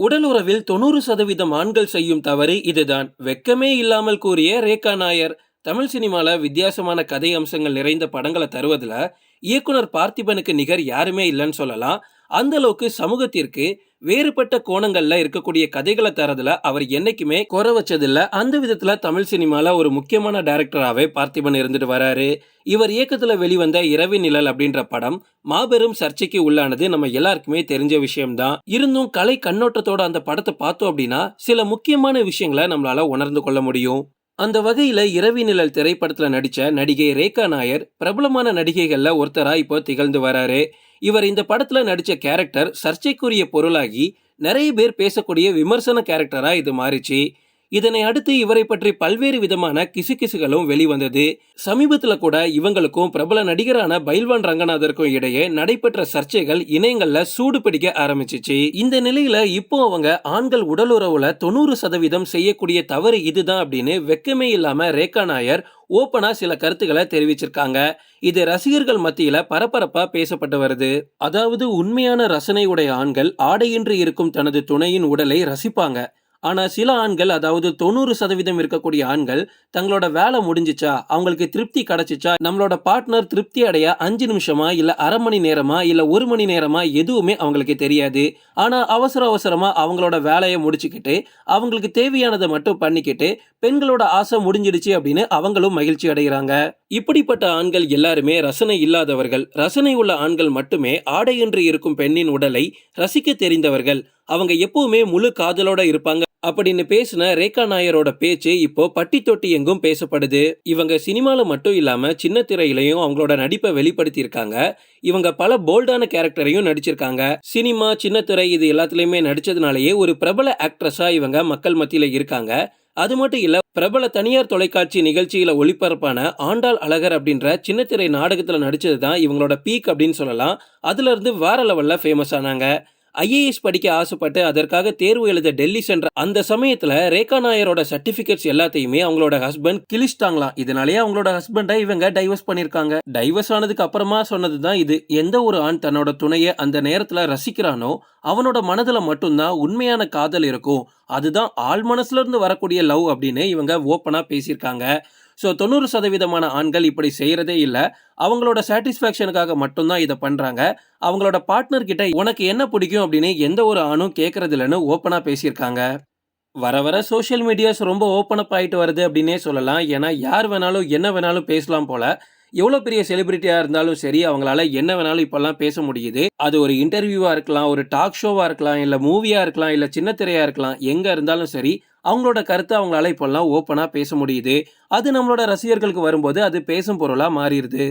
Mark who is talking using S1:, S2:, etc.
S1: உடல் உறவில் தொண்ணூறு சதவீதம் ஆண்கள் செய்யும் தவறு இதுதான். வெக்கமே இல்லாமல் கூறிய ரேகா நாயர் தமிழ் சினிமாவில் வித்தியாசமான கதை அம்சங்கள் நிறைந்த படங்களை தருவதில் இயக்குனர் பார்த்திபனுக்கு நிகர் யாருமே இல்லைன்னு சொல்லலாம். அந்த அளவுக்கு சமூகத்திற்கு வேறுபட்ட கோணங்கள்ல இருக்கக்கூடிய கதைகளை தரதுல அவர் என்னைக்குமே குறை வச்சதில்ல. அந்த விதத்துல தமிழ் சினிமால ஒரு முக்கியமான டைரக்டராகவே பார்த்திபன் இருந்துட்டு வராரு. இவர் இயக்கத்துல வெளிவந்த இரவி நிழல் அப்படின்ற படம் மாபெரும் சர்ச்சைக்கு உள்ளானது நம்ம எல்லாருக்குமே தெரிஞ்ச விஷயம்தான். இருந்தும் கலை கண்ணோட்டத்தோட அந்த படத்தை பார்த்தோம் அப்படின்னா சில முக்கியமான விஷயங்களை நம்மளால உணர்ந்து கொள்ள முடியும். அந்த வகையில இரவி நிழல் திரைப்படத்துல நடிச்ச நடிகை ரேகா நாயர் பிரபலமான நடிகைகள்ல ஒருத்தரா இப்போ திகழ்ந்து வராரு. இவர் இந்த படத்தில் நடித்த கேரக்டர் சர்ச்சைக்குரிய பொருளாகி நிறைய பேர் பேசக்கூடிய விமர்சன கேரக்டராக இது மாறிச்சு. இதனை அடுத்து இவரை பற்றி பல்வேறு விதமான கிசுகிசுகளும் வெளிவந்தது. சமீபத்தில் கூட இவங்களுக்கும் பிரபல நடிகரான பைல்வான் ரங்கநாதருக்கும் இடையே நடைபெற்ற சர்ச்சைகள் இணையங்கள்ல சூடு பிடிக்க ஆரம்பிச்சிச்சு. இந்த நிலையில இப்போ அவங்க ஆண்கள் உடலுறவுல தொண்ணூறு சதவீதம் செய்யக்கூடிய தவறு இதுதான் அப்படின்னு வெக்கமே இல்லாம ரேகா நாயர் ஓப்பனா சில கருத்துக்களை தெரிவிச்சிருக்காங்க. இது ரசிகர்கள் மத்தியில பரபரப்பா பேசப்பட்டு வருது. அதாவது உண்மையான ரசனை உடைய ஆண்கள் ஆடையின்றி இருக்கும் தனது துணையின் உடலை ரசிப்பாங்க. ஆனால் சில ஆண்கள் அதாவது தொண்ணூறு சதவீதம் இருக்கக்கூடிய ஆண்கள் தங்களோட வேலை முடிஞ்சிச்சா அவங்களுக்கு திருப்தி கிடைச்சிச்சா நம்மளோட பார்ட்னர் திருப்தி அடைய அஞ்சு நிமிஷமா இல்லை அரை மணி நேரமா இல்லை ஒரு மணி நேரமா எதுவுமே அவங்களுக்கு தெரியாது. ஆனால் அவசர அவசரமாக அவங்களோட வேலையை முடிச்சுக்கிட்டு அவங்களுக்கு தேவையானதை மட்டும் பண்ணிக்கிட்டு பெண்களோட ஆசை முடிஞ்சிடுச்சு அப்படின்னு அவங்களும் மகிழ்ச்சி அடைகிறாங்க. இப்படிப்பட்ட ஆண்கள் எல்லாருமே ரசனை இல்லாதவர்கள். ரசனை உள்ள ஆண்கள் மட்டுமே ஆடையின்றி இருக்கும் பெண்ணின் உடலை ரசிக்க தெரிந்தவர்கள். அவங்க எப்பவுமே முழு காதலோட இருப்பாங்க. அப்படின்னு பேசின ரேகா நாயரோட பேச்சு இப்போ பட்டி தொட்டி எங்கும் பேசப்படுது. இவங்க சினிமாவில் மட்டும் இல்லாமல் சின்ன திரையிலையும் அவங்களோட நடிப்பை வெளிப்படுத்தியிருக்காங்க. இவங்க பல போல்டான கேரக்டரையும் நடிச்சிருக்காங்க. சினிமா சின்ன திரை இது எல்லாத்துலேயுமே நடித்ததுனாலேயே ஒரு பிரபல ஆக்ட்ரஸாக இவங்க மக்கள் மத்தியில் இருக்காங்க. அது மட்டும் இல்ல பிரபல தனியார் தொலைக்காட்சி நிகழ்ச்சியில ஒளிபரப்பான ஆண்டாள் அழகர் அப்படின்ற சின்னத்திரை நாடகத்துல நடித்தது தான் இவங்களோட பீக் அப்படின்னு சொல்லலாம். அதுல இருந்து வேற லெவல்ல ஃபேமஸ் ஆனாங்க. ஐஏஎஸ் படிக்க ஆசைப்பட்டு அதற்காக தேர்வு எழுத டெல்லி சென்ற அந்த சமயத்துல ரேகா நாயரோட சர்டிபிகேட்ஸ் எல்லாத்தையுமே அவங்களோட ஹஸ்பண்ட் கிழிச்சிட்டாங்களாம். இதனாலேயே அவங்களோட ஹஸ்பண்டை இவங்க டைவர்ஸ் பண்ணிருக்காங்க டைவர்ஸ் ஆனதுக்கு அப்புறமா சொன்னதுதான் இது. எந்த ஒரு ஆண் தன்னோட துணையை அந்த நேரத்துல ரசிக்கிறானோ அவனோட மனதுல மட்டும்தான் உண்மையான காதல் இருக்கும். அதுதான் ஆள் மனசுல இருந்து வரக்கூடிய லவ் அப்படின்னு இவங்க ஓப்பனா பேசியிருக்காங்க. ஸோ தொண்ணூறு சதவீதமான ஆண்கள் இப்படி செய்கிறதே இல்லை. அவங்களோட சாட்டிஸ்ஃபேக்ஷனுக்காக மட்டும்தான் இதை பண்ணுறாங்க அவங்களோட பார்ட்னர் கிட்ட உனக்கு என்ன பிடிக்கும்? அப்படின்னு எந்த ஒரு ஆணும் கேட்கறதில்லன்னு ஓப்பனாக பேசியிருக்காங்க. வர வர சோஷியல் மீடியாஸ் ரொம்ப ஓப்பன் அப் ஆகிட்டு வருது அப்படின்னே சொல்லலாம். ஏன்னா யார் வேணாலும் என்ன வேணாலும் பேசலாம் போல. எவ்வளோ பெரிய செலிபிரிட்டியாக இருந்தாலும் சரி அவங்களால என்ன வேணாலும் இப்போல்லாம் பேச முடியுது. அது ஒரு இன்டர்வியூவாக இருக்கலாம் ஒரு டாக் ஷோவாக இருக்கலாம் இல்லை மூவியாக இருக்கலாம் இல்லை சின்ன திரையாக இருக்கலாம். எங்கே இருந்தாலும் சரி அவங்களோட கருத்தை அவங்களால இப்போல்லாம் ஓப்பனாக பேச முடியுது. அது நம்மளோட ரசிகர்களுக்கு வரும்போது அது பேசும் பொருளாக மாறிடுது.